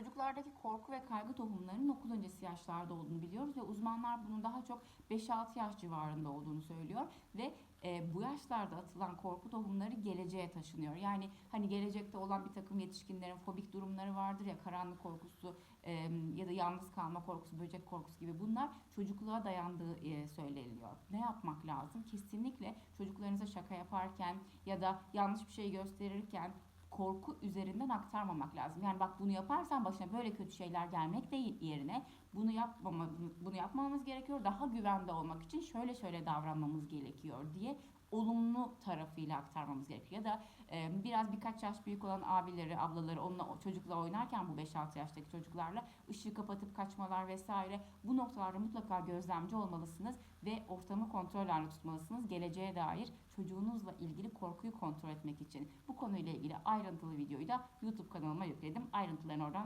Çocuklardaki korku ve kaygı tohumlarının okul öncesi yaşlarda olduğunu biliyoruz ve uzmanlar bunun daha çok 5-6 yaş civarında olduğunu söylüyor ve e, bu yaşlarda atılan korku tohumları geleceğe taşınıyor. Yani hani gelecekte olan bir takım yetişkinlerin fobik durumları vardır ya karanlık korkusu e, ya da yalnız kalma korkusu, böcek korkusu gibi bunlar çocukluğa dayandığı e, söyleniyor. Ne yapmak lazım? Kesinlikle çocuklarınıza şaka yaparken ya da yanlış bir şey gösterirken korku üzerinden aktarmamak lazım. Yani bak bunu yaparsan başına böyle kötü şeyler gelmek değil yerine bunu yapmama bunu yapmamamız gerekiyor. Daha güvende olmak için şöyle şöyle davranmamız gerekiyor diye olumlu tarafıyla aktarmamız gerekiyor. Ya da e, biraz birkaç yaş büyük olan abileri, ablaları onunla çocukla oynarken bu 5-6 yaştaki çocuklarla ışığı kapatıp kaçmalar vesaire bu noktalarda mutlaka gözlemci olmalısınız ve ortamı kontrol altında tutmalısınız. Geleceğe dair çocuğunuzla ilgili korkuyu kontrol etmek için. Bu konuyla ilgili ayrıntılı videoyu da YouTube kanalıma yükledim. Ayrıntılarını oradan